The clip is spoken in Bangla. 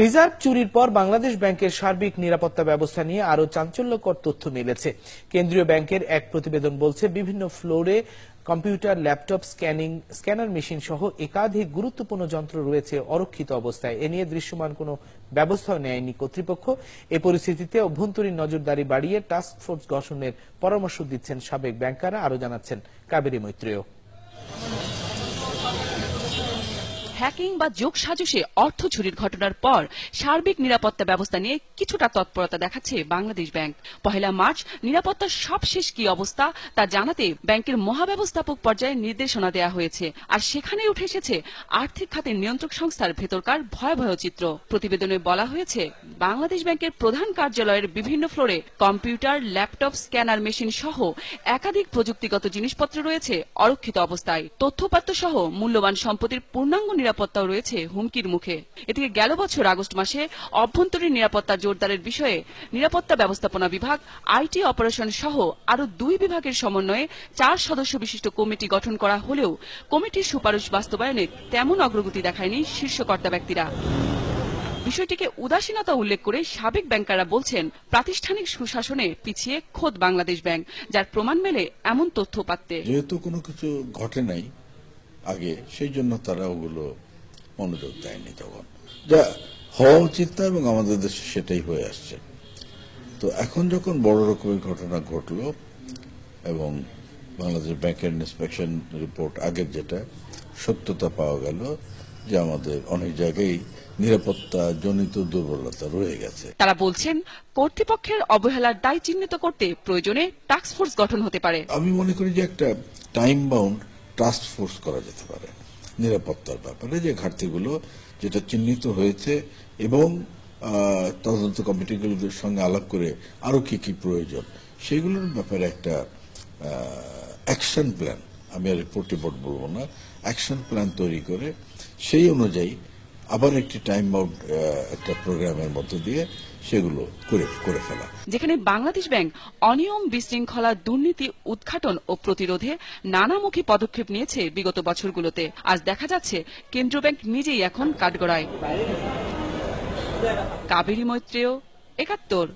রিজার্ভ চুরির পর বাংলাদেশ ব্যাংকের সার্বিক নিরাপত্তা ব্যবস্থা নিয়ে আরও চাঞ্চল্যকর তথ্য মিলেছে। কেন্দ্রীয় ব্যাংকের এক প্রতিবেদন বলছে, বিভিন্ন ফ্লোরে computer, laptop, scanning, scanner machine সহ একাধিক গুরুত্বপূর্ণ যন্ত্র রয়েছে অরক্ষিত অবস্থায়। এ নিয়ে দৃশ্যমান কোনো ব্যবস্থাও নেয়নি কর্তৃপক্ষ। এ পরিস্থিতিতে অভ্যন্তরীণ নজরদারি বাড়িয়ে টাস্ক ফোর্স গঠনের পরামর্শ দিচ্ছেন সাবেক ব্যাংকাররা, আরও জানাচ্ছেন কাবেরী মৈত্রেয়। হ্যাকিং বা যোগ অর্থ চুরির ঘটনার পর সার্বিক নিরাপত্তা ব্যবস্থা নিয়ে কিছুটা তৎপরতা দেখাচ্ছে বাংলাদেশ ব্যাংক। পহেলা মার্চ, নিরাপত্তার সবশেষ কি অবস্থা তা জানাতে ব্যাংকের মহাব্যবস্থাপক পর্যায়ে নির্দেশনা দেওয়া হয়েছে। আর সেখানে উঠে এসেছে আর্থিক খাতের নিয়ন্ত্রক সংস্থার ভেতরকার ভয়াবহ চিত্র। প্রতিবেদনে বলা হয়েছে, বাংলাদেশ ব্যাংকের প্রধান কার্যালয়ের বিভিন্ন ফ্লোরে কম্পিউটার, ল্যাপটপ, স্ক্যানার মেশিন সহ একাধিক প্রযুক্তিগত জিনিসপত্র রয়েছে অরক্ষিত অবস্থায়। তথ্যপাত্র সহ মূল্যবান সম্পত্তির পূর্ণাঙ্গ নিরাপত্তাও রয়েছে হুমকির মুখে। এদিকে গেল বছর আগস্ট মাসে অভ্যন্তরীণ নিরাপত্তা জোরদারের বিষয়ে নিরাপত্তা ব্যবস্থাপনা বিভাগ, আইটি অপারেশন সহ আরও দুই বিভাগের সমন্বয়ে চার সদস্য বিশিষ্ট কমিটি গঠন করা হলেও কমিটির সুপারিশ বাস্তবায়নে তেমন অগ্রগতি দেখায়নি শীর্ষ কর্তা ব্যক্তিরা। বিষয়টিকে উদাসীনতা উল্লেখ করে সাবেক ব্যাংকাররা বলছেন, প্রাতিষ্ঠানিক সুশাসনে পিছিয়ে খোদ বাংলাদেশ ব্যাংক, যার প্রমাণ মেলে এমন তথ্য পাত্তে যেহেতু কোনো কিছু ঘটে নাই আগে, সেই জন্য তারা ওগুলো মনোযোগ দেয়নি তখন। যা হওয়া উচিত না এবং আমাদের দেশে সেটাই হয়ে আসছে। তো এখন যখন বড় রকমের ঘটনা ঘটলো এবং বাংলাদেশ ব্যাংকের ইন্সপেকশন রিপোর্ট আগের যেটা সত্যতা পাওয়া গেল যে আমাদের অনেক জায়গায় নিরাপত্তা জনিত দুর্বলতা রয়ে গেছে। তারা বলছেন কর্তৃপক্ষের অবহেলার দায় চিহ্নিত করতে প্রয়োজনে টাস্ক ফোর্স গঠন হতে পারে। আমি মনে করি যে একটা টাইম বাউন্ড টাস্ক ফোর্স করা যেতে পারে। নিরাপত্তার ব্যাপারে যে ঘাটতিগুলো, যেটা চিহ্নিত হয়েছে এবং তদন্ত কমিটিগুলোর সঙ্গে আলাপ করে আরও কি কি প্রয়োজন, সেগুলোর ব্যাপারে একটা অ্যাকশন প্ল্যান আমি আর রিপোর্ট টিপোর্ট বলব না অ্যাকশন প্ল্যান তৈরি করে সেই অনুযায়ী আবার একটি টাইম বাউন্ড একটা প্রোগ্রামের মধ্য দিয়ে সেগুলো করে করে ফেলা। যেখানে বাংলাদেশ ব্যাংক অনিয়ম বিশৃঙ্খলা দুর্নীতি উদ্ঘাটন ও প্রতিরোধে নানামুখী পদক্ষেপ নিয়েছে বিগত বছরগুলোতে। আজ দেখা যাচ্ছে কেন্দ্রীয় ব্যাংক নিজেই এখন কাঠগড়ায়। কাবেরী মৈত্রেয়, একাত্তর